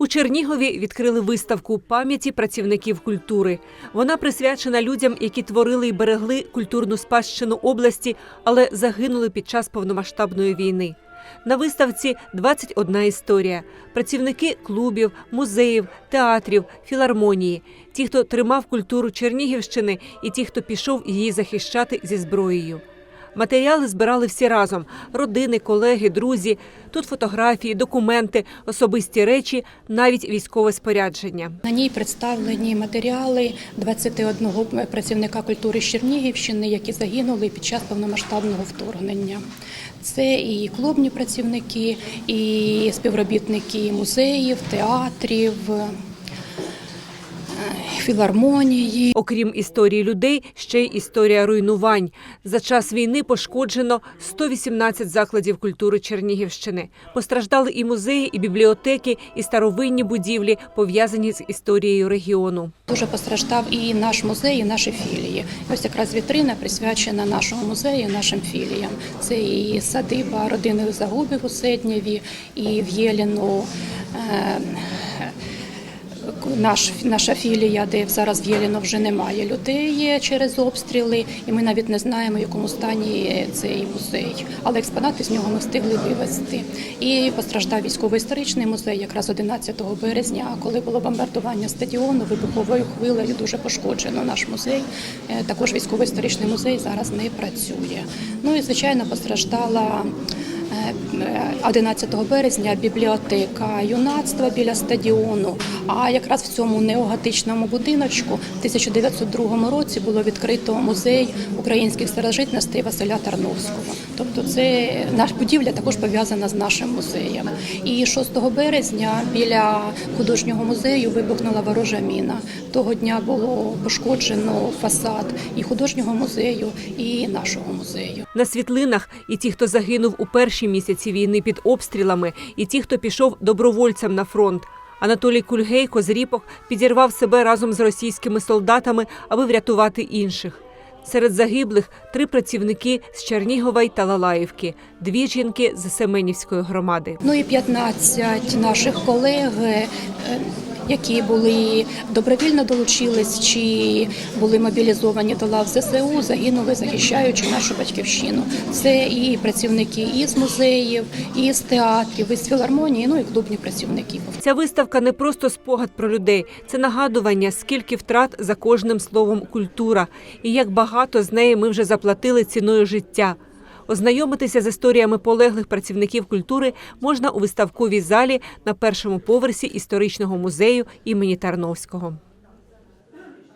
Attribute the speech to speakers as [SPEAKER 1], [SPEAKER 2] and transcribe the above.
[SPEAKER 1] У Чернігові відкрили виставку пам'яті працівників культури. Вона присвячена людям, які творили і берегли культурну спадщину області, але загинули під час повномасштабної війни. На виставці 21 історія. Працівники клубів, музеїв, театрів, філармонії, ті, хто тримав культуру Чернігівщини, і ті, хто пішов її захищати зі зброєю. Матеріали збирали всі разом: родини, колеги, друзі. Тут фотографії, документи, особисті речі, навіть військове спорядження.
[SPEAKER 2] На ній представлені матеріали 21 працівника культури Чернігівщини, які загинули під час повномасштабного вторгнення. Це і клубні працівники, і співробітники музеїв, театрів, філармонії.
[SPEAKER 1] Окрім історії людей, ще й історія руйнувань. За час війни пошкоджено 118 закладів культури Чернігівщини. Постраждали і музеї, і бібліотеки, і старовинні будівлі, пов'язані з історією регіону.
[SPEAKER 2] Дуже постраждав і наш музей, і наші філії. Ось якраз вітрина присвячена нашому музею, нашим філіям. Це і садиба родини Загубів у Седнєві, і в Єліну. Е, Наш, наша філія, де зараз в Єліно вже немає людей через обстріли, і ми навіть не знаємо, в якому стані цей музей. Але експонати з нього ми встигли вивезти. І постраждав військово-історичний музей якраз 11 березня, коли було бомбардування стадіону вибуховою хвилею. Дуже пошкоджено наш музей. Е, Також військово-історичний музей зараз не працює. Ну і звичайно постраждала. Е, 11 березня бібліотека юнацтва біля стадіону. А якраз в цьому неоготичному будиночку в 1902 році було відкрито музей українських старожитностей Василя Тарновського. Тобто, це наш будівля також пов'язана з нашим музеєм. І 6 березня біля художнього музею вибухнула ворожа міна. Того дня було пошкоджено фасад і художнього музею, і нашого музею.
[SPEAKER 1] На світлинах і ті, хто загинув у перші місяці війни під обстрілами, і ті, хто пішов добровольцем на фронт. Анатолій Кульгейко з Ріпок підірвав себе разом з російськими солдатами, аби врятувати інших. Серед загиблих три працівники з Чернігова й Талалаївки, дві жінки з Семенівської громади.
[SPEAKER 2] Ну і 15 наших колег, е, які були добровільно долучились чи були мобілізовані до лав ЗСУ, загинули, захищаючи нашу батьківщину. Це і працівники із музеїв, і з театрів, і з філармонії, ну і клубні працівники.
[SPEAKER 1] Ця виставка не просто спогад про людей, це нагадування, скільки втрат за кожним словом культура, і як багато з неї ми вже заплатили ціною життя. Ознайомитися з історіями полеглих працівників культури можна у виставковій залі на першому поверсі історичного музею імені Тарновського.